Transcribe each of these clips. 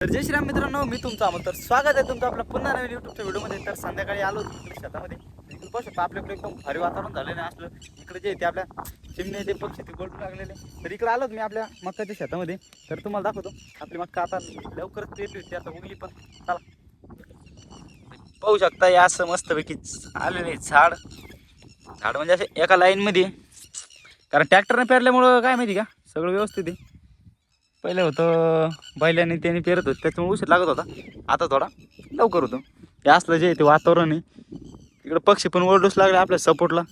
तर जय श्रीराम मित्रांनो मी तुमचा तर स्वागत आहे तुमचं आपलं पुन्हा नवीन युट्यूबच्या व्हिडिओमध्ये तर संध्याकाळी आलो इकडे शेतामध्ये. इकडे पाहू शकता आपल्याकडे एकदम भारी वातावरण झालेलं असलं इकडे जे ते आपल्या चिमणे ते पक्षी ते गोडून लागलेले तर इकडे आलोच मी आपल्या मक्काच्या शेतामध्ये. तर तुम्हाला दाखवतो आपली मक्का आता लवकरच पेरली होती आता उगली पण चला. पाहू शकता या असं मस्तपैकी आलेले झाड. झाड म्हणजे असे एका लाईनमध्ये कारण ट्रॅक्टरने पेरल्यामुळं काय माहिती का? सगळं व्यवस्थित आहे. पहिलं होतं बैलाने त्याने पेरत होतं त्याच्यामुळे उशीर लागत होता. आता थोडा लवकर होतो. हे असलं जे ते वातावरण आहे. इकडे पक्षी पण ओरडूस लागले आपल्या सपोर्टला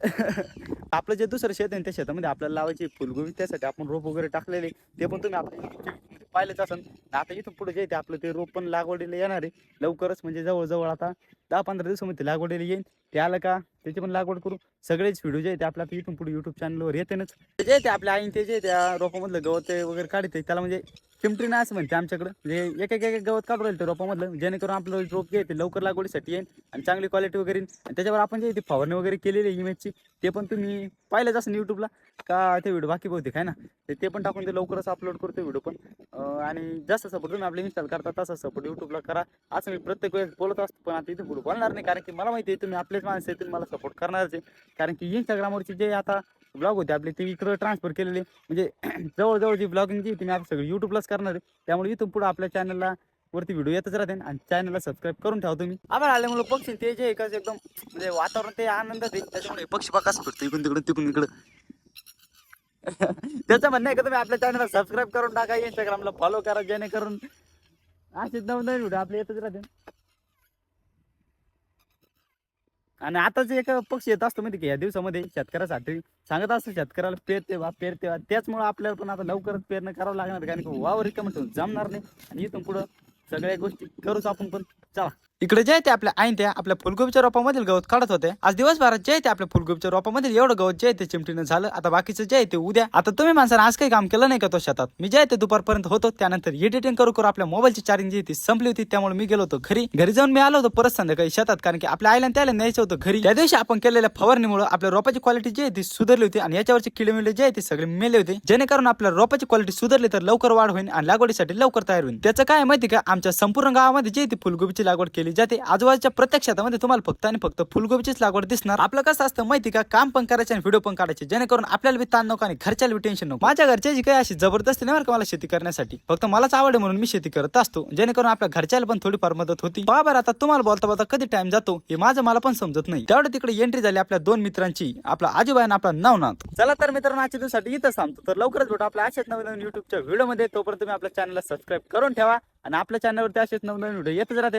आपलं जे दुसरं शेत आहे ना, त्या शेतामध्ये आपल्याला लावायची फुलगोबी त्यासाठी आपण रोप वगैरे टाकलेले. ते पण तुम्ही आपल्या पाहिलेच असेल आता इथून पुढे जे ते आपलं ते रोप पण लागवडीला येणार आहे. लवकरच म्हणजे जवळजवळ आता दहा पंधरा दिवसामध्ये लागवडीला येईल. ते आलं का त्याची पण लागवड करू. सगळेच व्हिडिओ जे आहे ते आपल्या आता इथून पुढे युट्यूब चॅनलवर येतेनच. जे ते आपल्या आईन ते जे त्या रोपामधलं गवत वगैरे काढते त्याला म्हणजे चिमटीनं असं म्हणते आमच्याकडं. म्हणजे एक एक एक गवत काढून राहील ते रोपामधलं. जेणेकरून आपलं रोप जे ते लवकर लागवडीसाठी येईल आणि चांगली क्वालिटी वगैरे आणि त्याच्यावर आपण जे ते फवारणी वगैरे केलेली आहे इमेजची ते पण तुम्ही पाहिलंच असं यूट्यूबला का ते व्हिडिओ बाकी बहुतेक आहे ना? ते ते पण टाकून ते लवकरच अपलोड करतो व्हिडिओ पण. आणि जास्त सपोर्ट तुम्ही आपले इन्स्टॉल करता तसा सपोर्ट यूट्यूबला करा. असं मी प्रत्येक वेळेस बोलत असतो पण आता इथे पुढे बोलणार नाही. कारण की मला माहिती आहे तुम्ही आपलेच माणसं आहे तुम्ही मला सपोर्ट करणारच आहे. कारण की इंस्टाग्रामवरचे जे आता ब्लॉग होते. आपले ते इकडं ट्रान्सफर केलेले. म्हणजे जवळजवळ जी ब्लॉगिंग जी तुम्ही आता सगळी यूट्यूबला करणार आहे. त्यामुळे इथून पुढे आपल्या चॅनलला वरती व्हिडिओ येतच राहते. आणि चॅनलला सबस्क्राईब करून ठेवा तुम्ही. आभाळ आल्यामुळे पक्षी ते जे एकच एकदम म्हणजे वातावरण ते आनंद आहे. त्याच्यामुळे पक्षी बघाच फिरतो इकडून तिकडून तिकडून इकडं. त्याचं म्हणणं आहे का तुम्ही आपल्या चॅनलला सबस्क्राईब करून टाका इंस्टाग्रामला फॉलो करा जेणेकरून असेच नवनवीन व्हिडिओ आपले येतच राहते. आणि आताच एक पक्ष येत असतो माहिती की या दिवसामध्ये शेतकऱ्यासाठी सांगत असतो शेतकऱ्याला पेरते वा पेरते वा त्याचमुळे आपल्याला पण आता लवकरच पेरणं करावं लागणार कारण की वावर रिकाम जमणार नाही. आणि इथून पुढं सगळ्या गोष्टी करूच आपण पण. चला. इकडे जे आहे ते आपल्या आईन त्या आपल्या फुलगोबीच्या रोपामधील गवत काढत होते. आज दिवसभरात जे आहे ते आपल्या फुलगोबीच्या रोपामधील एवढं गवत जे आहे ते चिमटीनं झालं. आता बाकीचं जे आहे ते उद्या. आता तुम्ही माणसानं आज काही काम केलं नाही का तो शेतात? मी जे ते दुपारपर्यंत होतो. त्यानंतर एडिटिंग करू करू आपल्या मोबाईलची चार्जिंग जी आहे ती संपली होती. त्यामुळे मी गेलो होतो घरी. घरी जाऊन मी आलो होतो परत संध्याकाळी शेतात. कारण की आपल्या आईला आणि त्याला न्यायचं होतं घरी. त्या दिवशी आपण केलेल्या फवारणीमुळे आपल्या रोपाची क्वालिटी जी आहे ती सुधारली होती आणि याच्यावरचे किडे जे आहे ते सगळे मेले होते. जेणेकरून आपल्या रोपाची क्वालिटी सुधारली तर लवकर वाढ होईल आणि लागवडीसाठी लवकर तयार होईल. त्याचं काय माहिती का? आमच्या संपूर्ण गावामध्ये जे आहे ती फुलगोबीची लागवड केली जाते आजूबाजूच्या प्रत्येक शेतामध्ये तुम्हाला फक्त आणि फक्त फुलगोबीचीच लागवड दिसणार. आपलं कसं असतं माहिती का? काम पण करायचे आणि व्हिडिओ पण काढायचे. जेणेकरून आपल्याला बी ताण नको आणि घरच्याला बी टेन्शन नको. माझ्या घरच्याची काही अशी जबरदस्ती नाही बरं का मला शेती करण्यासाठी. फक्त मलाच आवड आहे म्हणून मी शेती करत असतो. जेणेकरून आपल्या घरच्याला पण थोडीफार मदत होती. बाबर आता तुम्हाला बोलता बोलता कधी टाइम जातो हे माझं मला पण समजत नाही. तेवढं तिकडे एंट्री झाली आपल्या दोन मित्रांची आपला आजूबाई आणि आपला नवनाथ. चला तर मित्रांनो आजच्या दिवसासाठी इथं सांगतो तर लवकरच भेटू आपल्या अशाच नवीन नवीन युट्यूबच्या व्हिडिओमध्ये तोपर्यंत तुम्ही आपल्या चॅनलला सबस्क्राईब करून ठेवा आणि आपल्या चॅनलवरती असेच नवनवीन व्हिडिओ येतच राहते